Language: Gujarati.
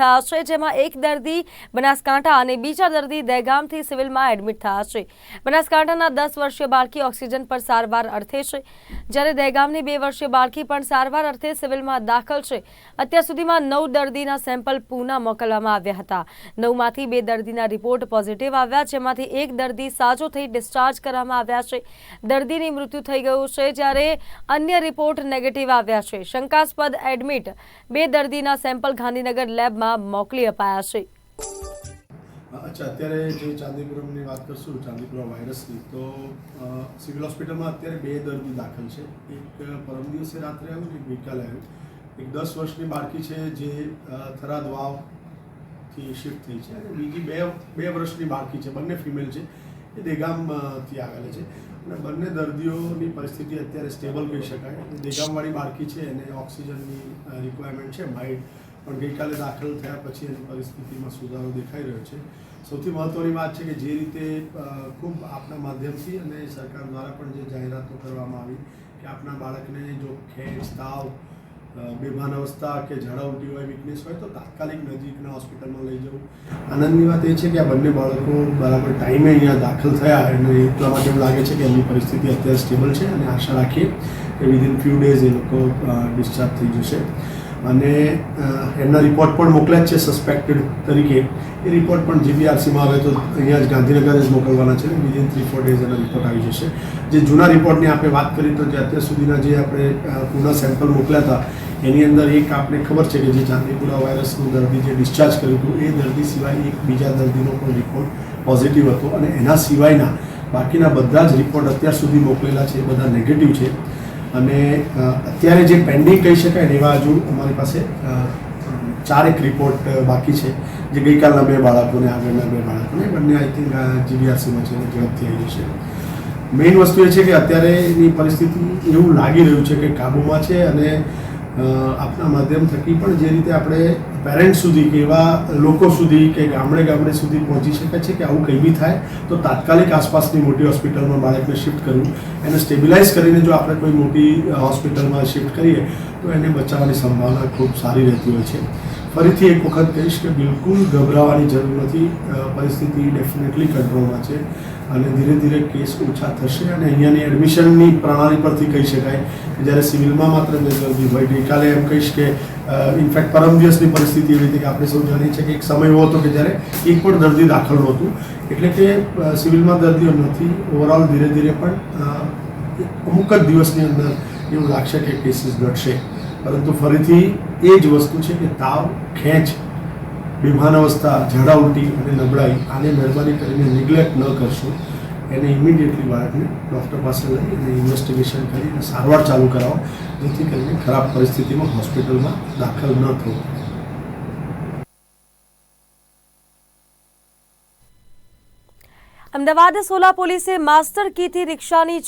થયા છે જેમાં એક દર્દી બનાસકાંઠા અને બીજા દર્દી દહેગામથી સિવિલમાં એડમિટ થયા છે બનાસકાંઠાના દસ વર્ષીય બાળકી ઓક્સિજન પર સારવાર અર્થે છે. જ્યારે દહેગામની બે વર્ષીય બાળકી પણ સારવાર અર્થે સિવિલમાં દાખલ છે, અત્યાર સુધીમાં નવ દર્દીના સેમ્પલ પૂના મોકલવામાં આવ્યા હતા. નવમાંથી બે દર્દીના રિપોર્ટ પોઝિટિવ આવ્યા, જેમાંથી એક દર્દી સાજો થઈ ડિસ્ચાર્જ કરવામાં આવ્યા છે. દર્દીની મૃત્યુ થઈ ગયું છે, જ્યારે અન્ય રિપોર્ટ નેગેટિવ આવ્યા છે. શંકાસ્પદ એડમિટ બે દર્દીના સેમ્પલ ગાંધીનગર લેબમાં મોકલી અપાયા છે અચ્છા, અત્યારે જે ચાંદીપુરમની વાત કરશું, ચાંદીપુરમ વાયરસની, તો સિવિલ હોસ્પિટલમાં અત્યારે બે દર્દી દાખલ છે. એક પરમ દિવસે રાત્રે આવ્યું એક ગઈકાલે આવ્યું. એક દસ વર્ષની બાળકી છે જે થરાદ વાવથી શિફ્ટ થઈ છે અને બીજી બે બે વર્ષની બાળકી છે, બંને ફિમેલ છે. એ દેગામથી આવેલી છે. અને બંને દર્દીઓની પરિસ્થિતિ અત્યારે સ્ટેબલ કહી શકાય. દેગામવાળી બાળકી છે, એને ઓક્સિજનની રિક્વાયરમેન્ટ છે માઇન્ડ પણ ગઈકાલે દાખલ થયા પછી એની પરિસ્થિતિમાં સુધારો દેખાઈ રહ્યો છે. સૌથી મહત્ત્વની વાત છે કે જે રીતે ખૂબ આપના માધ્યમથી અને સરકાર દ્વારા પણ જે જાહેરાતો કરવામાં આવી કે આપના બાળકને જો ખેંચ, તાવ બેભાન અવસ્થા કે ઝાડા ઉલટી હોય વીકનેસ હોય, તો તાત્કાલિક નજીકના હોસ્પિટલમાં લઈ જવું. આનંદની વાત એ છે કે આ બંને બાળકો બરાબર ટાઈમે અહીંયા દાખલ થયા અને એટલા માટે એવું લાગે છે કે એમની પરિસ્થિતિ અત્યારે સ્ટેબલ છે અને આશા રાખીએ કે વિધિન ફ્યુ ડેઝ એ લોકો ડિસ્ચાર્જ થઈ જશે. અને એમના રિપોર્ટ પણ મોકલ્યા જ છે સસ્પેક્ટેડ તરીકે. એ રિપોર્ટ પણ જીબીઆરસીમાં આવે તો અહીંયા જ ગાંધીનગર જ મોકલવાના છે. વિધિન થ્રી ફોર ડેઝ એના રિપોર્ટ આવી જશે. જે જૂના રિપોર્ટની આપણે વાત કરી તો જે અત્યાર સુધીના જે આપણે અ, સેમ્પલ મોકલ્યા હતા એની અંદર એક આપણે ખબર છે કે જે ચાંદીપુરા વાયરસનું દર્દી જે ડિસ્ચાર્જ કર્યું હતું એ દર્દી સિવાય એક બીજા દર્દીનો પણ રિપોર્ટ પોઝિટિવ હતો. અને એના સિવાયના બાકીના બધા જ રિપોર્ટ અત્યાર સુધી મોકલેલા છે એ બધા નેગેટિવ છે. અને અત્યારે જે પેન્ડિંગ કહી શકાય ને એવા હજુ અમારી પાસે ચારેક રિપોર્ટ બાકી છે. જે ગઈકાલના બે બાળકોને, આગળના બે બાળકોને, બંને આઈ થિંક જીબીઆરસીમાં છે ઝડપથી આવી છે મેઇન વસ્તુ એ છે કે અત્યારે એની પરિસ્થિતિ એવું લાગી રહ્યું છે કે કાબૂમાં છે અને આપના માધ્યમ થકી પણ જે રીતે આપણે પેરેન્ટ સુધી કે એવા લોકો સુધી કે ગામડે ગામડે સુધી પહોંચી શકે છે કે આવું કંઈ બી થાય, તો તાત્કાલિક આસપાસની મોટી હોસ્પિટલમાં બાળકને શિફ્ટ કરવું. એને સ્ટેબિલાઇઝ કરીને જો આપણે કોઈ મોટી હોસ્પિટલમાં શિફ્ટ કરીએ, તો એને બચાવવાની સંભાવના ખૂબ સારી રહેતી હોય છે. ફરીથી એક વખત કહીશ કે બિલકુલ ગભરાવાની જરૂર નથી. પરિસ્થિતિ ડેફિનેટલી કંટ્રોલમાં છે અને ધીરે ધીરે કેસ ઓછા થશે અને અહીંયાની એડમિશનની પ્રણાલી પરથી કહી શકાય કે જ્યારે સિવિલમાં માત્ર દર્દી હોય, ગઈકાલે એમ કહીશ કે ઇનફેક્ટ પરમ દિવસની પરિસ્થિતિ એવી હતી કે આપણે સૌ જાણીએ છીએ કે એક સમય એવો હતો કે જ્યારે એક પણ દર્દી દાખલ નહોતું. એટલે કે સિવિલમાં દર્દીઓ નથી. ઓવરઓલ ધીરે ધીરે પણ અમુક જ દિવસની અંદર એવું લાગશે કે કેસીસ ઘટશે. પરંતુ ફરીથી એ જ વસ્તુ છે કે તાવ, ખેંચ બેભાન અવસ્થા, ઝાડા ઉલટી અને નબળાઈ આને મહેરબાની કરીને નિગ્લેક્ટ ન કરશો. એને ઇમિડિયેટલી બાળકને ડૉક્ટર પાસે લઈ અને ઇન્વેસ્ટિગેશન કરી અને સારવાર ચાલુ કરાવો, જેથી કરીને ખરાબ પરિસ્થિતિમાં હોસ્પિટલમાં દાખલ ન થવું. અમદાવાદ સોલા પોલીસે માસ્ટર કીથી રિક્ષાની